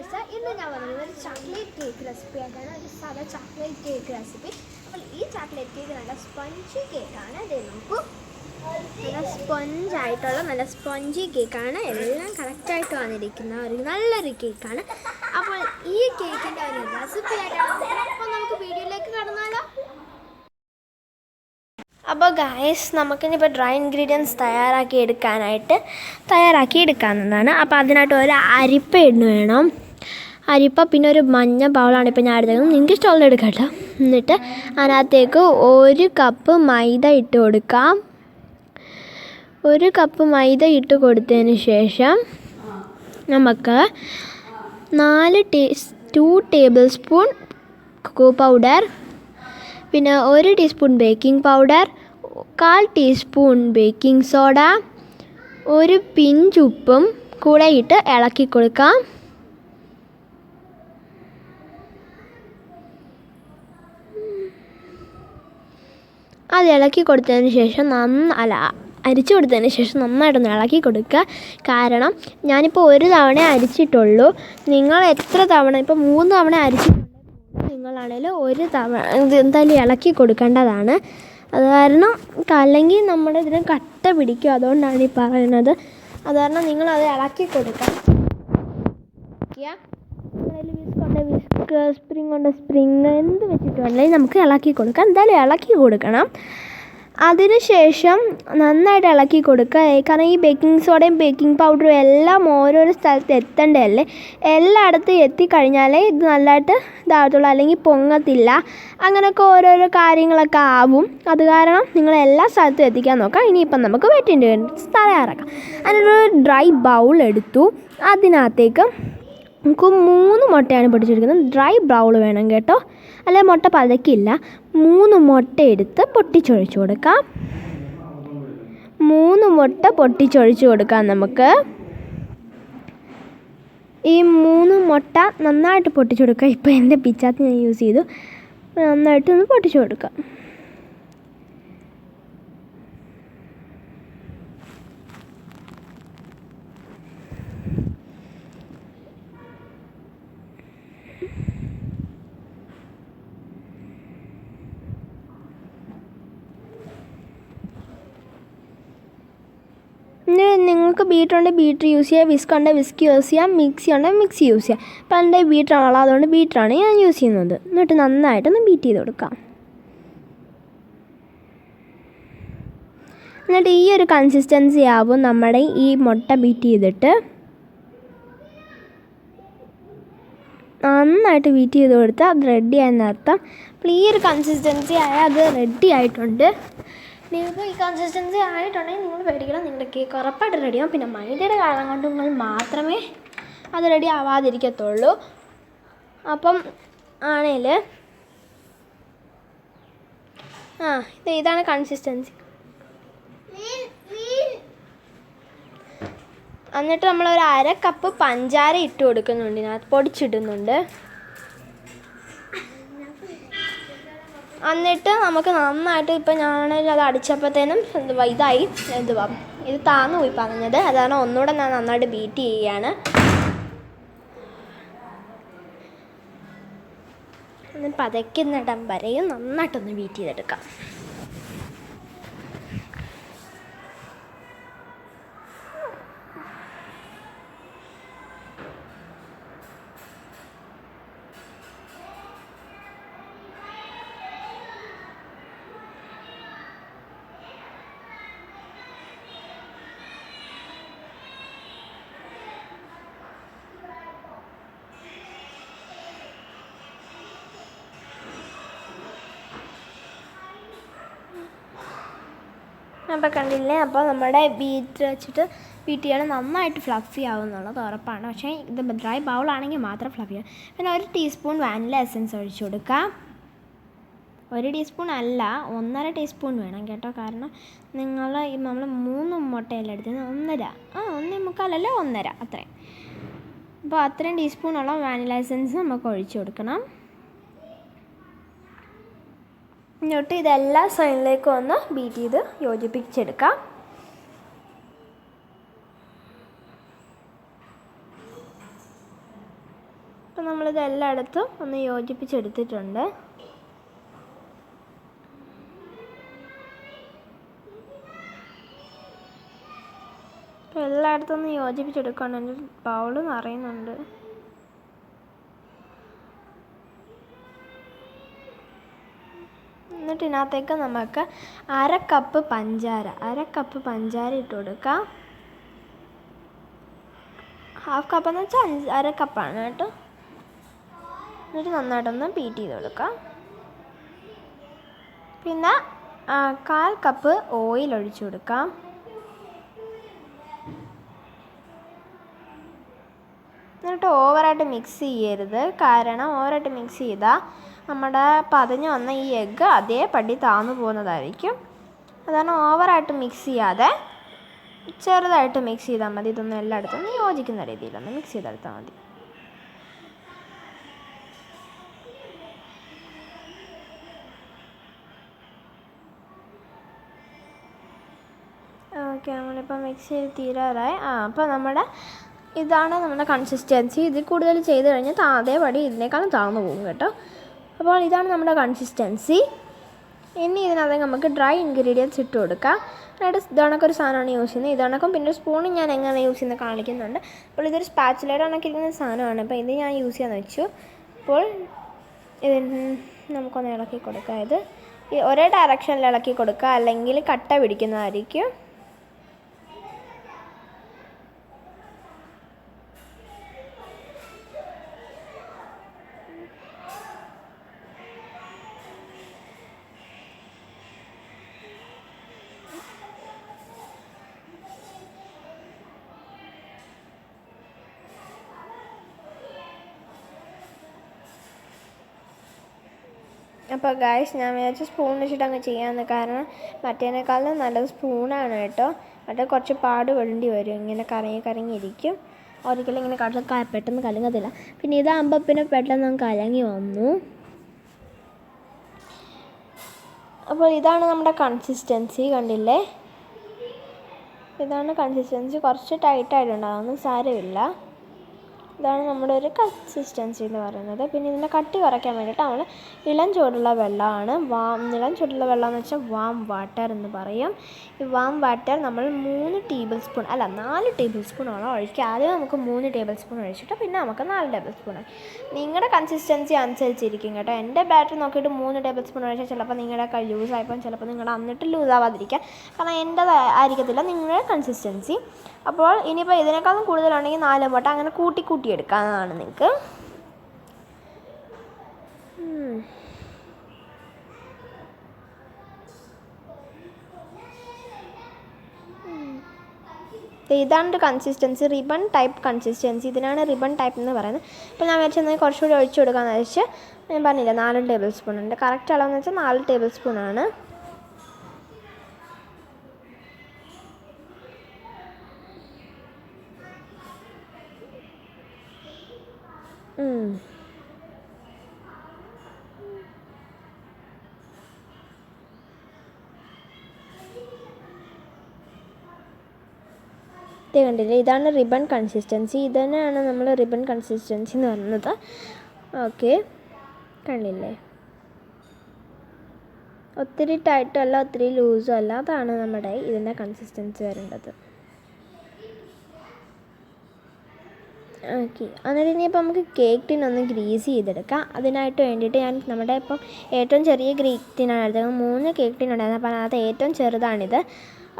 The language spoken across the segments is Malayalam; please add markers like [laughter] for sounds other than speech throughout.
വെച്ചാൽ ഇന്ന് ഞാൻ പറയുന്നത് ഒരു ചോക്ലേറ്റ് കേക്ക് റെസിപ്പി ആയിട്ടാണ്. ഒരു സാധാ ചോക്ലേറ്റ് കേക്ക് റെസിപ്പി അപ്പോൾ ഈ ചോക്ലേറ്റ് കേക്ക് നല്ല സ്പഞ്ചി കേക്കാണ് ഇത് നോക്കൂ. നല്ല സ്പഞ്ച് ആയിട്ടുള്ള നല്ല സ്പഞ്ചി കേക്കാണ് എല്ലാം കറക്റ്റായിട്ട് വന്നിരിക്കുന്ന ഒരു നല്ലൊരു കേക്കാണ് അപ്പോൾ ഈ കേക്കിന്റെ ഒരു റെസിപ്പി ആയിട്ടാണ് അപ്പോൾ നമുക്ക് വീഡിയോയിലേക്ക് കടന്നാലോ. അപ്പോൾ ഗായസ് നമുക്കിനിപ്പോൾ ഡ്രൈ ഇൻഗ്രീഡിയൻസ് തയ്യാറാക്കി എടുക്കാനായിട്ട് തയ്യാറാക്കി എടുക്കാവുന്നതാണ്. അപ്പോൾ അതിനായിട്ട് ഒരു അരിപ്പ ഇടുന്നു വേണം അരിപ്പ പിന്നെ ഒരു മഞ്ഞ ബൗളാണ് ഇപ്പോൾ ഞാൻ എടുത്തേക്കുന്നത് നിങ്ങൾക്ക് ഇഷ്ടമുള്ള എടുക്കാം കേട്ടോ എന്നിട്ട് അതിനകത്തേക്ക് ഒരു കപ്പ് മൈദ ഇട്ട് കൊടുക്കാം. ഒരു കപ്പ് മൈദ ഇട്ട് കൊടുത്തതിന് ശേഷം നമുക്ക് നാല് ടീ to tablespoon cocoa powder പിന്നെ ഒരു ടീസ്പൂൺ ബേക്കിംഗ് പൗഡർ കാൽ ടീസ്പൂൺ ബേക്കിംഗ് സോഡ ഒരു പിഞ്ച് ഉപ്പും കൂടെ ഇട്ട് ഇളക്കി കൊടുക്കാം. അത് ഇളക്കി കൊടുത്തതിന് ശേഷം നന്ന അല്ല അരിച്ചു കൊടുത്തതിന് ശേഷം നന്നായിട്ടൊന്ന് ഇളക്കി കൊടുക്കുക. കാരണം ഞാനിപ്പോൾ ഒരു തവണ അരിച്ചിട്ടുള്ളൂ. നിങ്ങൾ എത്ര തവണ ഇപ്പോൾ മൂന്ന് തവണ അരിച്ചിട്ടുണ്ടെങ്കിൽ നിങ്ങളാണേലും ഒരു തവണ ഇത് എന്തായാലും ഇളക്കി കൊടുക്കേണ്ടതാണ്. അത് കാരണം അല്ലെങ്കിൽ നമ്മുടെ ഇതിന് കട്ട പിടിക്കും. അതുകൊണ്ടാണ് ഈ പറയുന്നത്. അത് കാരണം നിങ്ങളത് ഇളക്കി കൊടുക്കുക. വിസ്ക് സ്പ്രിങ് കൊണ്ട് സ്പ്രിങ് എന്ത് വെച്ചിട്ട് വേണമെങ്കിലും നമുക്ക് ഇളക്കി കൊടുക്കാം. എന്തായാലും ഇളക്കി കൊടുക്കണം. അതിനുശേഷം നന്നായിട്ട് ഇളക്കി കൊടുക്കുക. കാരണം ഈ ബേക്കിംഗ് സോഡയും ബേക്കിംഗ് പൗഡറും എല്ലാം ഓരോരോ സ്ഥലത്ത് എത്തേണ്ടതല്ലേ എല്ലായിടത്തും എത്തിക്കഴിഞ്ഞാലേ ഇത് നല്ലതായിട്ട് ഇതാകത്തുള്ളൂ അല്ലെങ്കിൽ പൊങ്ങത്തില്ല. അങ്ങനെയൊക്കെ ഓരോരോ കാര്യങ്ങളൊക്കെ ആവും. അത് കാരണം നിങ്ങൾ എല്ലാ സ്ഥലത്തും എത്തിക്കാൻ നോക്കാം ഇനിയിപ്പം നമുക്ക് വെട്ടിന്റെ തയ്യാറാക്കാം അതിനൊരു ഡ്രൈ ബൗൾ എടുത്തു. അതിനകത്തേക്ക് നമുക്ക് മൂന്ന് മുട്ടയാണ് പൊട്ടിച്ചെടുക്കുന്നത്. ഡ്രൈ ബ്രൗൺ വേണം കേട്ടോ. അല്ലെ മുട്ട പതക്കില്ല മൂന്ന് മുട്ട എടുത്ത് പൊട്ടിച്ചൊഴിച്ചു കൊടുക്കാം. മൂന്ന് മുട്ട പൊട്ടിച്ചൊഴിച്ചു കൊടുക്കാം നമുക്ക്. ഈ മൂന്ന് മുട്ട നന്നായിട്ട് പൊട്ടിച്ചു കൊടുക്കുക ഇപ്പോൾ എന്റെ പിച്ചാത്തി ഞാൻ യൂസ് ചെയ്തു. നന്നായിട്ട് ഒന്ന് പൊട്ടിച്ചു കൊടുക്കാം. നിങ്ങൾക്ക് ബീറ്റർ ഉണ്ട് ബീറ്റർ യൂസ് ചെയ്യാം വിസ്ക് ഉണ്ടെങ്കിൽ വിസ്ക് യൂസ് ചെയ്യാം മിക്സി ഉണ്ടെങ്കിൽ മിക്സി യൂസ് ചെയ്യാം. അപ്പം എന്റെ ബീറ്ററാണല്ലോ അതുകൊണ്ട് ബീറ്ററാണ് ഞാൻ യൂസ് ചെയ്യുന്നത്. എന്നിട്ട് നന്നായിട്ടൊന്ന് ബീറ്റ് ചെയ്ത് കൊടുക്കാം. എന്നിട്ട് ഈ ഒരു കൺസിസ്റ്റൻസി ആവും നമ്മുടെ ഈ മുട്ട ബീറ്റ് ചെയ്തിട്ട്. നന്നായിട്ട് ബീറ്റ് ചെയ്ത് കൊടുത്താൽ അത് റെഡി ആയെന്നർത്ഥം അപ്പോൾ ഈ ഒരു കൺസിസ്റ്റൻസി ആയാൽ അത് റെഡി ആയിട്ടുണ്ട്. നിങ്ങൾക്ക് ഈ കൺസിസ്റ്റൻസി ആയിട്ടുണ്ടെങ്കിൽ നിങ്ങൾ പേടിക്കണം നിങ്ങളുടെ കേക്ക് ഉറപ്പായിട്ട് റെഡിയാവും പിന്നെ മൈദയുടെ കാരണം കൊണ്ട് നിങ്ങൾ മാത്രമേ അത് റെഡി ആവാതിരിക്കത്തുള്ളൂ. അപ്പം ആണേൽ ആ ഇത് ഇതാണ് കൺസിസ്റ്റൻസി എന്നിട്ട് നമ്മൾ ഒരു അര കപ്പ് പഞ്ചാര ഇട്ട് കൊടുക്കുന്നുണ്ട്. ഇതിനകത്ത് പൊടിച്ചിടുന്നുണ്ട്. എന്നിട്ട് നമുക്ക് നന്നായിട്ട് ഇപ്പം ഞാൻ അത് അടിച്ചപ്പോഴത്തേനും എന്തുവാ ഇതായി. എന്തുവാ ഇത് താന്നു പോയി പറഞ്ഞത്. അതാണ് ഒന്നുകൂടെ ഞാൻ നന്നായിട്ട് ബീറ്റ് ചെയ്യുകയാണ്. പതയ്ക്കുന്നിടം വരെയും നന്നായിട്ടൊന്ന് ബീറ്റ് ചെയ്തെടുക്കാം. അപ്പോൾ കണ്ടില്ലേ? അപ്പോൾ നമ്മുടെ ബീറ്റ് വെച്ചിട്ട് ചെയ്യണം നന്നായിട്ട് ഫ്ലഫി ആവും എന്നുള്ളത് ഉറപ്പാണ്. പക്ഷേ ഇത് ഡ്രൈ ബൗളാണെങ്കിൽ മാത്രം ഫ്ലഫി ആവും. പിന്നെ ഒരു ടീസ്പൂൺ വാനില എസൻസ് ഒഴിച്ചു കൊടുക്കാം. ഒരു ടീസ്പൂൺ അല്ല ഒന്നര ടീസ്പൂൺ വേണം കേട്ടോ. കാരണം നിങ്ങൾ നമ്മൾ മൂന്ന് മുട്ടയല്ല എടുത്തത് ഒന്നര. ആ ഒന്നേ മുക്കാലല്ല ഒന്നര. അത്രയും. അപ്പോൾ അത്രയും ടീസ്പൂണോളം വാനില എസൻസ് നമുക്ക് ഒഴിച്ചു കൊടുക്കണം. എന്നിട്ട് ഇതെല്ലാ സൈഡിലേക്കും ഒന്ന് ബീറ്റ് ചെയ്ത് യോജിപ്പിച്ചെടുക്കാം. അപ്പം നമ്മളിത് എല്ലായിടത്തും ഒന്ന് യോജിപ്പിച്ചെടുത്തിട്ടുണ്ട്. എല്ലായിടത്തും ഒന്ന് യോജിപ്പിച്ചെടുക്കണം ബൗൾ നിറയുന്നുണ്ട് എന്നിട്ട് ഇതിനകത്തേക്ക് നമുക്ക് അര കപ്പ് പഞ്ചാര അര കപ്പ് പഞ്ചാര ഇട്ട് കൊടുക്കാം. ഹാഫ് കപ്പ് എന്ന് വെച്ചാൽ അഞ്ച് അര കപ്പാണ് കേട്ടോ. എന്നിട്ട് നന്നായിട്ടൊന്ന് ബീറ്റ് ചെയ്ത് കൊടുക്കാം. പിന്നെ കാൽ കപ്പ് ഓയിൽ ഒഴിച്ചു കൊടുക്കാം. എന്നിട്ട് ഓവറായിട്ട് മിക്സ് ചെയ്യരുത്. കാരണം ഓവറായിട്ട് മിക്സ് ചെയ്താൽ നമ്മുടെ പതഞ്ഞ് വന്ന ഈ എഗ്ഗ് അതേപടി താന്നു പോകുന്നതായിരിക്കും. അതാണ് ഓവറായിട്ട് മിക്സ് ചെയ്യാതെ ചെറുതായിട്ട് മിക്സ് ചെയ്താൽ മതി. ഇതൊന്നും എല്ലായിടത്തും യോജിക്കുന്ന രീതിയിലൊന്ന് മിക്സ് ചെയ്തെടുത്താൽ മതി. ഓക്കെ നമ്മളിപ്പോൾ മിക്സ് ചെയ്ത് തീരാറായി. ആ അപ്പോൾ നമ്മുടെ ഇതാണ് നമ്മുടെ കൺസിസ്റ്റൻസി ഇതിൽ കൂടുതൽ ചെയ്ത് കഴിഞ്ഞാൽ താ- അതേപടി ഇതിനേക്കാളും താഴ്ന്നു പോകും കേട്ടോ. അപ്പോൾ ഇതാണ് നമ്മുടെ കൺസിസ്റ്റൻസി ഇനി ഇതിനകത്ത് നമുക്ക് ഡ്രൈ ഇൻഗ്രീഡിയൻസ് ഇട്ട് കൊടുക്കാം. എന്നിട്ട് ഇതണക്കെ ഒരു സാധനമാണ് യൂസ് ചെയ്യുന്നത്. ഇതണക്കം പിന്നെ സ്പൂണും ഞാൻ എങ്ങനെ യൂസ് ചെയ്യുന്നത് കാണിക്കുന്നുണ്ട്. അപ്പോൾ ഇതൊരു സ്പാച്ചുലയുടെ കണക്കിരിക്കുന്ന സാധനമാണ്. അപ്പോൾ ഇത് ഞാൻ യൂസ് ചെയ്യാന്ന് വെച്ചു. അപ്പോൾ ഇത് നമുക്കൊന്ന് ഇളക്കി കൊടുക്കാം. ഇത് ഒരേ ഡയറക്ഷനിൽ ഇളക്കി കൊടുക്കുക. അല്ലെങ്കിൽ കട്ട പിടിക്കുന്നതായിരിക്കും. അപ്പോൾ ഗായ്സ് ഞാൻ വിചാരിച്ച സ്പൂൺ വെച്ചിട്ട് അങ്ങ് ചെയ്യാമെന്ന് കാരണം മറ്റേനേക്കാളും നല്ലത് സ്പൂണാണ് കേട്ടോ. അത് കുറച്ച് പാട് വേണ്ടി വരും. ഇങ്ങനെ കറങ്ങി കറങ്ങിയിരിക്കും ഒരിക്കലും ഇങ്ങനെ കട ക- പെട്ടെന്ന് കലങ്ങത്തില്ല. പിന്നെ ഇതാകുമ്പോൾ പിന്നെ പെട്ടെന്ന് അങ്ങ് കലങ്ങി വന്നു. അപ്പോൾ ഇതാണ് നമ്മുടെ കൺസിസ്റ്റൻസി കണ്ടില്ലേ? ഇതാണ് കൺസിസ്റ്റൻസി കുറച്ച് ടൈറ്റായിട്ടുണ്ട് അതൊന്നും സാരമില്ല. ഇതാണ് നമ്മുടെ ഒരു കൺസിസ്റ്റൻസി എന്ന് പറയുന്നത്. പിന്നെ ഇതിന്റെ കട്ടി കുറയ്ക്കാൻ വേണ്ടിയിട്ട് നമ്മൾ ഇളം ചൂടുള്ള വെള്ളമാണ്. വാം ഇളം ചൂടുള്ള വെള്ളം എന്ന് വെച്ചാൽ വാം വാട്ടർ എന്ന് പറയും. ഈ വാം വാട്ടർ നമ്മൾ മൂന്ന് ടേബിൾ സ്പൂൺ അല്ല നാല് ടേബിൾ സ്പൂണോളം ഒഴിക്കുക. ആദ്യം നമുക്ക് മൂന്ന് ടേബിൾ സ്പൂൺ ഒഴിച്ചിട്ട് പിന്നെ നമുക്ക് നാല് ടേബിൾ സ്പൂൺ നിങ്ങളുടെ കൺസിസ്റ്റൻസി അനുസരിച്ചിരിക്കും കേട്ടോ. എന്റെ ബാറ്റർ നോക്കിയിട്ട് മൂന്ന് ടേബിൾ സ്പൂൺ ഒഴിച്ചാൽ ചിലപ്പോൾ നിങ്ങളുടെ കൈ ലൂസായപ്പോൾ ചിലപ്പോൾ നിങ്ങളുടെ എന്നിട്ട് ആവാതിരിക്കുക കാരണം എന്റെ ആയിരിക്കത്തില്ല നിങ്ങളുടെ കൺസിസ്റ്റൻസി അപ്പോൾ ഇനിയിപ്പോൾ ഇതിനേക്കാളും കൂടുതലാണെങ്കിൽ നാല് വട്ടം അങ്ങനെ കൂട്ടി കൂട്ടി എടുക്കാവുന്നതാണ് നിങ്ങൾക്ക്. ഇതാണ് കൺസിസ്റ്റൻസി റിബൺ ടൈപ്പ് കൺസിസ്റ്റൻസി ഇതിനാണ് റിബൺ ടൈപ്പ് എന്ന് പറയുന്നത്. അപ്പോൾ ഞാൻ വെച്ചാൽ കുറച്ചുകൂടി ഒഴിച്ചു കൊടുക്കാമെന്ന് വെച്ചാൽ ഞാൻ പറഞ്ഞില്ല നാല് ടേബിൾ സ്പൂൺ ഉണ്ട്. കറക്റ്റ് അളവെന്ന് വെച്ചാൽ നാല് ടേബിൾ സ്പൂൺ കണ്ടില്ലേ? ഇതാണ് റിബൺ കൺസിസ്റ്റൻസി ഇത് തന്നെയാണ് നമ്മൾ റിബൺ കൺസിസ്റ്റൻസി എന്ന് പറയുന്നത്. ഓക്കെ കണ്ടില്ലേ? ഒത്തിരി ടൈറ്റും അല്ല ഒത്തിരി ലൂസും അല്ല. അതാണ് നമ്മുടെ ഇതിന്റെ കൺസിസ്റ്റൻസി വരേണ്ടത്. ഓക്കെ. എന്നിട്ട് ഇനിയിപ്പോൾ നമുക്ക് കേക്ക് ടിൻ ഒന്ന് ഗ്രീസ് ചെയ്തെടുക്കാം. അതിനായിട്ട് വേണ്ടിയിട്ട് ഞാൻ നമ്മുടെ ഇപ്പം ഏറ്റവും ചെറിയ ഗ്രീക്ക് ടിനാണ് എടുത്തത്. മൂന്ന് കേക്ക് ടിൻ ഉണ്ടായിരുന്നു. അപ്പോൾ അത് ഏറ്റവും ചെറുതാണിത്.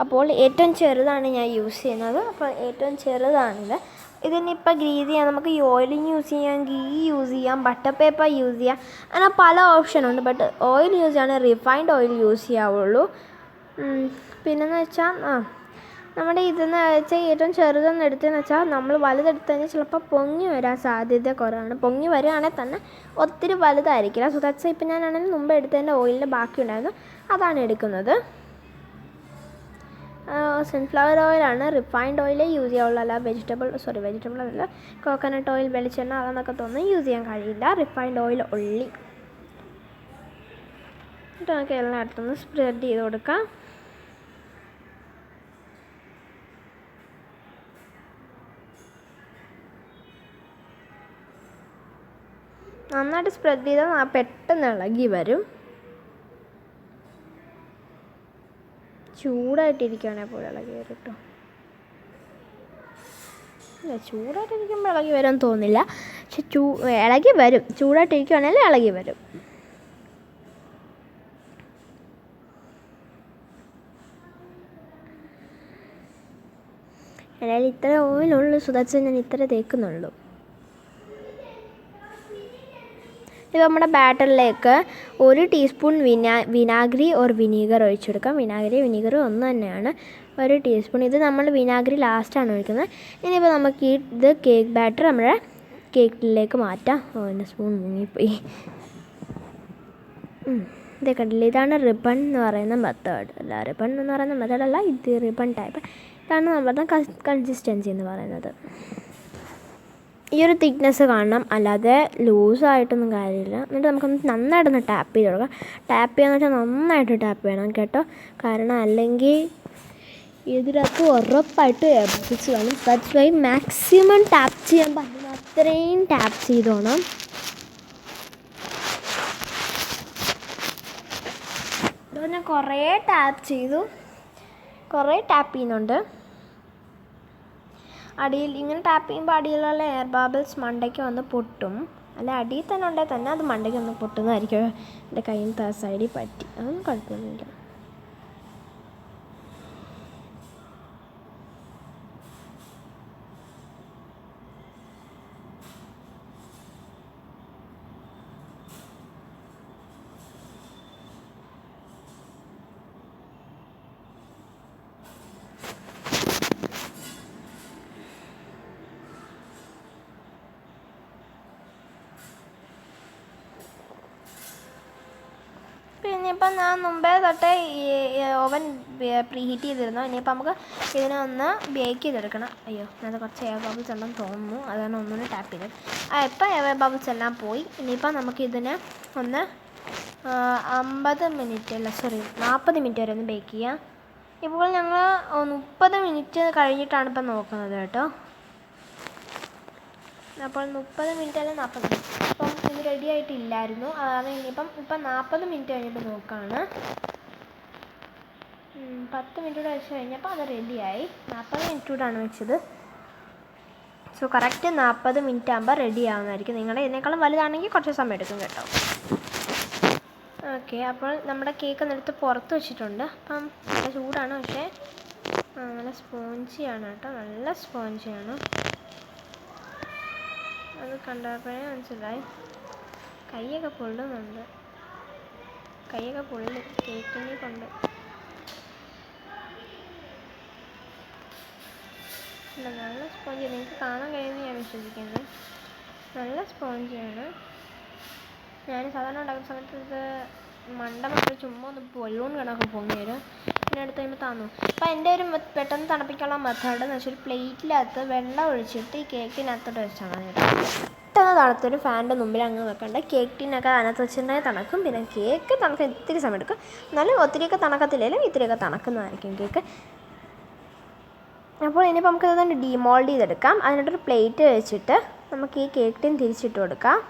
അപ്പോൾ ഏറ്റവും ചെറുതാണ് ഞാൻ യൂസ് ചെയ്യുന്നത്. അപ്പോൾ ഏറ്റവും ചെറുതാണിത്. ഇതിനിപ്പോൾ ഗ്രീസ് ചെയ്യാം. നമുക്ക് ഓയിൽ യൂസ് ചെയ്യാം ഗീ യൂസ് ചെയ്യാം ബട്ടർ പേപ്പർ യൂസ് ചെയ്യാം. അങ്ങനെ പല ഓപ്ഷനുണ്ട് ബട്ട് ഓയിൽ യൂസ് ചെയ്യാണ് റിഫൈൻഡ് ഓയിൽ യൂസ് ചെയ്യാവുള്ളൂ. പിന്നെന്ന് വെച്ചാൽ ആ. നമ്മുടെ ഇതെന്ന് വെച്ചാൽ ഏറ്റവും ചെറുതെന്ന് എടുത്തതെന്ന് വെച്ചാൽ നമ്മൾ വലുതെടുത്തു കഴിഞ്ഞാൽ ചിലപ്പോൾ പൊങ്ങി വരാൻ സാധ്യത കുറവാണ്. പൊങ്ങി വരികയാണെങ്കിൽ തന്നെ ഒത്തിരി വലുതായിരിക്കില്ല. സോ ദാറ്റ്സ് ഇപ്പം ഞാനാണെങ്കിൽ മുമ്പ് എടുത്തതിന്റെ ഓയിലിന്റെ ബാക്കി ഉണ്ടായിരുന്നു അതാണ് എടുക്കുന്നത്. സൺഫ്ലവർ ഓയിലാണ് റിഫൈൻഡ് ഓയിലേ യൂസ് ചെയ്യാവുള്ളൂ. അല്ല വെജിറ്റബിൾ സോറി വെജിറ്റബിൾ അല്ല. കോക്കനട്ട് ഓയിൽ വെളിച്ചെണ്ണ അതെന്നൊക്കെ തോന്നുന്നു യൂസ് ചെയ്യാൻ കഴിയില്ല. റിഫൈൻഡ് ഓയിൽ ഉള്ളി എന്നിട്ട് നമുക്ക് എല്ലായിടത്തുനിന്ന് സ്പ്രെഡ് ചെയ്ത് കൊടുക്കാം. നന്നായിട്ട് സ്പ്രെഡ് ചെയ്താൽ പെട്ടെന്ന് ഇളകി വരും. ചൂടായിട്ടിരിക്കുകയാണെങ്കിൽ പോലും ഇളകി വരും കേട്ടോ ഇല്ല ചൂടായിട്ടിരിക്കുമ്പോൾ ഇളകി വരും തോന്നില്ല പക്ഷെ ചൂ ഇളകി വരും. ചൂടായിട്ടിരിക്കുകയാണെങ്കിൽ ഇളകി വരും. എന്നാൽ ഇത്ര ഓയിലുള്ളൂ. സുധാച്ച് ഞാൻ ഇത്ര തേക്കുന്നുള്ളൂ. ഇത് നമ്മുടെ ബാറ്ററിലേക്ക് ഒരു ടീസ്പൂൺ വിനാ വിനാഗിരി ഓർ വിനീഗർ ഒഴിച്ചെടുക്കാം. വിനാഗിരി വിനീഗർ ഒന്ന് തന്നെയാണ്. ഒരു ടീസ്പൂൺ. ഇത് നമ്മൾ വിനാഗിരി ലാസ്റ്റാണ് ഒഴിക്കുന്നത്. ഇനിയിപ്പോൾ നമുക്ക് ഈ ഇത് കേക്ക് ബാറ്റർ നമ്മുടെ കേക്കിലേക്ക് മാറ്റാം. ഓ എന്റെ സ്പൂൺ മുങ്ങിപ്പോയി. ഇത് കണ്ടില്ല? ഇതാണ് റിബൺ എന്ന് പറയുന്ന മെത്തേഡ് അല്ല റിബൺ എന്ന് പറയുന്ന മെത്തേഡ് അല്ല ഇത് റിബൺ ടൈപ്പ് ഇതാണ് നമ്മുടെ കൺസിസ്റ്റൻസി എന്ന് പറയുന്നത്. ഈ ഒരു തിക്നെസ് കാണണം. അല്ലാതെ ലൂസായിട്ടൊന്നും കാര്യമില്ല. എന്നിട്ട് നമുക്കൊന്ന് നന്നായിട്ടൊന്ന് ടാപ്പ് ചെയ്ത് കൊടുക്കാം. ടാപ്പ് ചെയ്യാന്ന് വെച്ചാൽ നന്നായിട്ട് ടാപ്പ് ചെയ്യണം കേട്ടോ. കാരണം അല്ലെങ്കിൽ ഇതിനകത്ത് ഉറപ്പായിട്ട് എബിസ് കാണും. ദാറ്റ്സ് വൈ മാക്സിമം ടാപ്പ് ചെയ്യാൻ പറ്റുന്ന അത്രയും ടാപ്പ് ചെയ്തോണം ഞാൻ കുറേ ടാപ്പ് ചെയ്തു. കുറേ ടാപ്പ് ചെയ്യുന്നുണ്ട്. അടിയിൽ ഇങ്ങനെ ടാപ്പ് ചെയ്യുമ്പോൾ അടിയിലുള്ള എയർ ബാബിൾസ് മണ്ടയ്ക്ക് വന്ന് പൊട്ടും. അല്ല അടിയിൽ തന്നെ ഉണ്ടെങ്കിൽ തന്നെ അത് മണ്ടയ്ക്ക് വന്ന് പൊട്ടുന്നതായിരിക്കും. എന്റെ കയ്യിൽ സൈഡിൽ പറ്റി. അതൊന്നും കുഴപ്പമൊന്നുമില്ല. പിന്നെ ഇപ്പം ഞാൻ മുമ്പേ തൊട്ടേ ഈ ഓവൻ പ്രീ ഹീറ്റ് ചെയ്തിരുന്നു. ഇനിയിപ്പോൾ നമുക്ക് ഇതിനെ ഒന്ന് ബേക്ക് ചെയ്തെടുക്കണം. അയ്യോ അത് കുറച്ച് എയർ ബബിൾസ് ഉണ്ടെന്ന് തോന്നുന്നു. അതാണ് ഒന്നുകൂടി ടാപ്പ് ചെയ്തത്. ആ ഇപ്പം എയർ ബബിൾസ് എല്ലാം പോയി. ഇനിയിപ്പം നമുക്ക് ഇതിനെ ഒന്ന് അമ്പത് മിനിറ്റ് അല്ല സോറി നാൽപ്പത് മിനിറ്റ് വരെ ഒന്ന് ബേക്ക് ചെയ്യാം. ഇപ്പോൾ ഞങ്ങൾ മുപ്പത് മിനിറ്റ് കഴിഞ്ഞിട്ടാണ് ഇപ്പം നോക്കുന്നത് കേട്ടോ. അപ്പോൾ മുപ്പത് മിനിറ്റ് അല്ല നാൽപ്പത് മിനിറ്റ് റെഡി ആയിട്ടില്ലായിരുന്നു. അത് ഇനിയിപ്പം ഇപ്പം നാൽപ്പത് മിനിറ്റ് കഴിഞ്ഞപ്പോൾ നോക്കുകയാണ് ഉം, പത്ത് മിനിറ്റ് കൂടെ വെച്ച് കഴിഞ്ഞപ്പോൾ അത് റെഡിയായി നാൽപ്പത് മിനിറ്റ് കൂടാണ് വെച്ചത്. സോ കറക്റ്റ് നാൽപ്പത് മിനിറ്റ് ആകുമ്പോൾ റെഡി ആവുന്നതായിരിക്കും. നിങ്ങളുടെ ഇതിനേക്കാളും വലുതാണെങ്കിൽ കുറച്ച് സമയം എടുക്കും കേട്ടോ. ഓക്കെ അപ്പോൾ നമ്മുടെ കേക്ക് നിലത്ത് പുറത്ത് വെച്ചിട്ടുണ്ട്. അപ്പം നല്ല ചൂടാണ് പക്ഷേ. നല്ല സ്പോഞ്ചിയാണ് കേട്ടോ. നല്ല സ്പോഞ്ചിയാണ് അത് കണ്ടപ്പോഴേ മനസ്സിലായി. കൈയൊക്കെ പൊള്ളുന്നുണ്ട്. കൈയൊക്കെ പൊള്ളി കേക്കിനെ കൊണ്ട്. നല്ല സ്പോഞ്ച്. നിങ്ങൾക്ക് കാണാൻ കഴിയുമെന്ന് ഞാൻ വിശ്വസിക്കുന്നു. നല്ല സ്പോഞ്ചാണ്. ഞാൻ സാധാരണ ഉണ്ടാക്കുന്ന സമയത്ത് ഇത് മണ്ടമൊക്കെ ചുമ്മാ ഒന്ന് ബലൂൺ കണക്ക് പൊങ്ങി വരും. പിന്നെ എടുത്ത് കഴിയുമ്പോൾ താന്നു. അപ്പം എന്റെ ഒരു പെട്ടെന്ന് തണുപ്പിക്കാനുള്ള മെത്തേഡ് എന്ന് വെച്ചാൽ ഒരു പ്ലേറ്റിനകത്ത് വെള്ളം ഒഴിച്ചിട്ട് ഈ കേക്കിനകത്തോട്ട് വെച്ചാൽ മതി പെട്ടെന്ന് തണുത്തൊരു ഫാനിന്റെ മുമ്പിൽ അങ്ങ് വെക്കണ്ട. കേക്ക് ടീനൊക്കെ അതിനകത്ത് വെച്ചിട്ടുണ്ടെങ്കിൽ തണുക്കും. പിന്നെ കേക്ക് തണുക്കാൻ ഇത്തിരി സമയം എടുക്കും എന്നാലും ഒത്തിരിയൊക്കെ തണക്കത്തില്ലെങ്കിലും ഇത്തിരിയൊക്കെ തണക്കുന്നതായിരിക്കും കേക്ക്. അപ്പോൾ ഇനിയിപ്പോൾ നമുക്ക് ഇതൊന്ന് ഡീമോൾഡ് ചെയ്തെടുക്കാം. അതിനോട്ടൊരു പ്ലേറ്റ് വെച്ചിട്ട് നമുക്ക് ഈ കേക്ക് ടീൻ തിരിച്ചിട്ട് കൊടുക്കാം.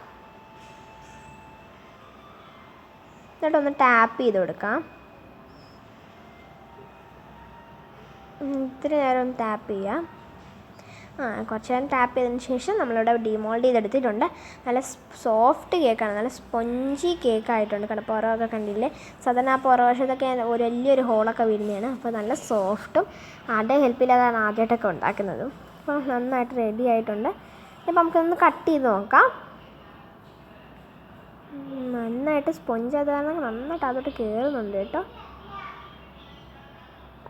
എന്നിട്ടൊന്ന് ടാപ്പ് ചെയ്ത് കൊടുക്കാം. ഇത്ര നേരം ഒന്ന് ടാപ്പ് ചെയ്യാം. കുറച്ച് നേരം ടാപ്പ് ചെയ്തതിന് ശേഷം നമ്മളിവിടെ ഡിമോൾഡ് ചെയ്തെടുത്തിട്ടുണ്ട്. നല്ല സോഫ്റ്റ് കേക്കാണ് നല്ല സ്പോഞ്ചി കേക്കായിട്ടുണ്ട് കണ്ട? പുറമൊക്കെ കണ്ടില്ലേ? സാധാരണ ആ പുറവശത്തൊക്കെ ഒരു വലിയൊരു ഹോളൊക്കെ വീഴുന്നതാണ്. അപ്പോൾ നല്ല സോഫ്റ്റും ആരുടെ ഹെൽപ്പില്ലാതാണ് ആദ്യമായിട്ടൊക്കെ ഉണ്ടാക്കുന്നത്. അപ്പോൾ നന്നായിട്ട് റെഡി ആയിട്ടുണ്ട്. ഇപ്പം നമുക്കൊന്ന് കട്ട് ചെയ്ത് നോക്കാം. നന്നായിട്ട് സ്പോഞ്ച് അത് കാരണം നന്നായിട്ട് അതോട്ട് കയറുന്നുണ്ട് കേട്ടോ.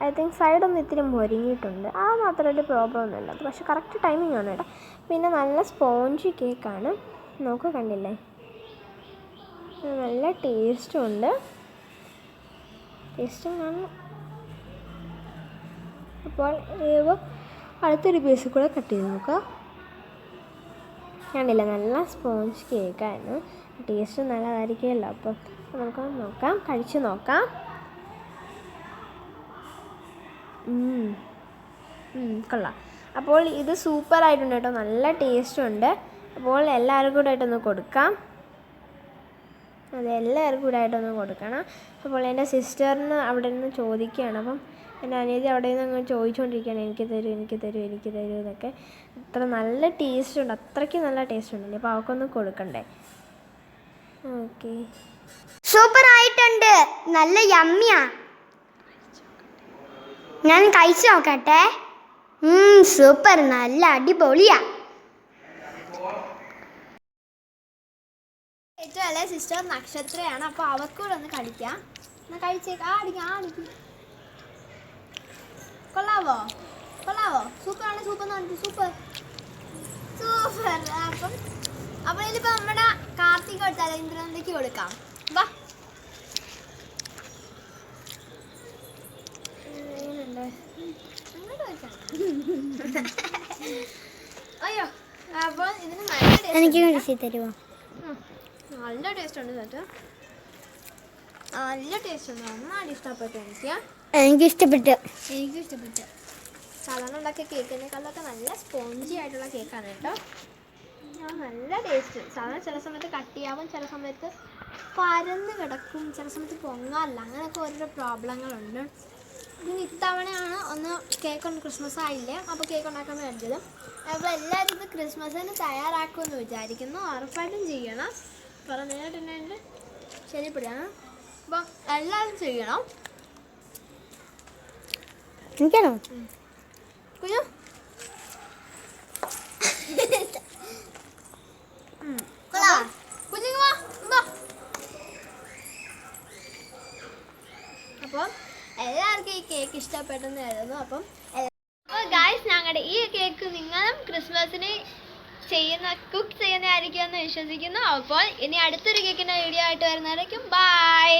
ഐ തിങ്ക് സൈഡൊന്ന് ഇത്തിരി മൊരിഞ്ഞിട്ടുണ്ട് ആ മാത്രം ഒരു പ്രോബ്ലം ഒന്നുമില്ല. അത് പക്ഷേ കറക്റ്റ് ടൈമിംഗ് ആണ് കേട്ടോ. പിന്നെ നല്ല സ്പോഞ്ച് കേക്കാണ്. നോക്ക് കണ്ടില്ലേ? നല്ല ടേസ്റ്റും ഉണ്ട്. ടേസ്റ്റും കാണും. അപ്പോൾ അടുത്തൊരു പീസ് കൂടെ കട്ട് ചെയ്ത് നോക്കാം. കണ്ടില്ല? നല്ല സ്പോഞ്ച് കേക്കായിരുന്നു ടേസ്റ്റ് നല്ലതായിരിക്കുമല്ലോ. അപ്പം നമുക്ക് നോക്കാം. കഴിച്ച് നോക്കാം. കൊള്ളാം. അപ്പോൾ ഇത് സൂപ്പർ ആയിട്ടുണ്ട് കേട്ടോ. നല്ല ടേസ്റ്റ് ഉണ്ട്. അപ്പോൾ എല്ലാവർക്കും കൂടെ ആയിട്ടൊന്ന് കൊടുക്കാം. അതെ എല്ലാവർക്കും കൂടെ ആയിട്ടൊന്ന് കൊടുക്കണം. അപ്പോൾ എന്റെ സിസ്റ്ററിന് അവിടെ നിന്ന് ചോദിക്കുകയാണ്. അപ്പം എന്റെ അനിയത്തി അവിടെ നിന്ന് അങ്ങ് ചോദിച്ചുകൊണ്ടിരിക്കുകയാണ്. എനിക്ക് തരൂ എനിക്ക് തരൂ എനിക്ക് തരൂ എന്നൊക്കെ. അത്ര നല്ല ടേസ്റ്റ് ഉണ്ട്. അത്രയ്ക്ക് നല്ല ടേസ്റ്റ് ഉണ്ട്. അപ്പോൾ അവൾക്കൊന്ന് കൊടുക്കണ്ടേ? ഓക്കെ. സൂപ്പർ ആയിട്ടുണ്ട്. നല്ല യമ്മിയാ ഞാൻ കഴിച്ചു നോക്കട്ടെ. സൂപ്പർ നല്ല അടിപൊളിയാ. ഏറ്റവും അല്ലേ സിസ്റ്റർ നക്ഷത്രയാണ്. അപ്പോൾ അവർക്കൂടെ ഒന്ന് കടിക്കാം കൊള്ളാവോ? കൊള്ളാവോ? സൂപ്പറാണ് സൂപ്പർ എന്ന് സൂപ്പർ സൂപ്പർ സൂപ്പർ അപ്പം അപ്പോൾ ഇതിലിപ്പോൾ നമ്മുടെ കാർത്തിക് കൊടുത്താൽ ഇന്ദ്രനന്ദയ്ക്ക് കൊടുക്കാം. വാ. വെക്കാം. [laughs] അയ്യോ അപ്പോൾ ഇതിന് നല്ല എനിക്ക്. കഴിച്ചു തരുമോ നല്ല ടേസ്റ്റ് ഉണ്ട് ചേട്ടാ നല്ല ടേസ്റ്റ് ഉണ്ട്. നന്നായിട്ട് ഇഷ്ടപ്പെട്ടു എനിക്ക്. എനിക്ക് ഇഷ്ടപ്പെട്ടു എനിക്ക് ഇഷ്ടപ്പെട്ടു സാധാരണ ഉണ്ടാക്കിയ കേക്കിനേക്കാളൊക്കെ നല്ല സ്പോഞ്ചി ആയിട്ടുള്ള കേക്കാണ് കേട്ടോ. നല്ല ടേസ്റ്റ് സാധാരണ ചില സമയത്ത് കട്ടിയാവും ചില സമയത്ത് പരന്ന് കിടക്കും ചില സമയത്ത് പൊങ്ങാറില്ല. അങ്ങനെയൊക്കെ ഓരോരോ പ്രോബ്ലങ്ങളുണ്ട് പിന്നെ ഇത്തവണയാണ് ഒന്ന് കേക്ക് ഒന്ന് ക്രിസ്മസ് ആയില്ലേ? അപ്പോൾ കേക്ക് ഉണ്ടാക്കാൻ വേണ്ടത് അപ്പോൾ എല്ലാവരും ഇത് ക്രിസ്മസിന് തയ്യാറാക്കുമെന്ന് വിചാരിക്കുന്നു. ഉറപ്പായിട്ടും ചെയ്യണം. കുറേ പറഞ്ഞിട്ടുണ്ടെങ്കിൽ ശരിപ്പെടുകയാണ് അപ്പോൾ എല്ലാവരും ചെയ്യണം. എനിക്കാണോ? കുഞ്ഞു. കുഞ്ഞുങ്ങ അപ്പം എല്ലാവർക്കും ഈ കേക്ക് ഇഷ്ടപ്പെട്ടെന്ന് കരുതുന്നു. അപ്പം അപ്പോൾ ഗായ്സ് ഞങ്ങളുടെ ഈ കേക്ക് നിങ്ങളും ക്രിസ്മസിന് ചെയ്യുന്ന കുക്ക് ചെയ്യുന്നതായിരിക്കും എന്ന് വിശ്വസിക്കുന്നു. അപ്പോൾ ഇനി അടുത്തൊരു കേക്കിന്റെ വീഡിയോ ആയിട്ട് വരുന്നതായിരിക്കും ബൈ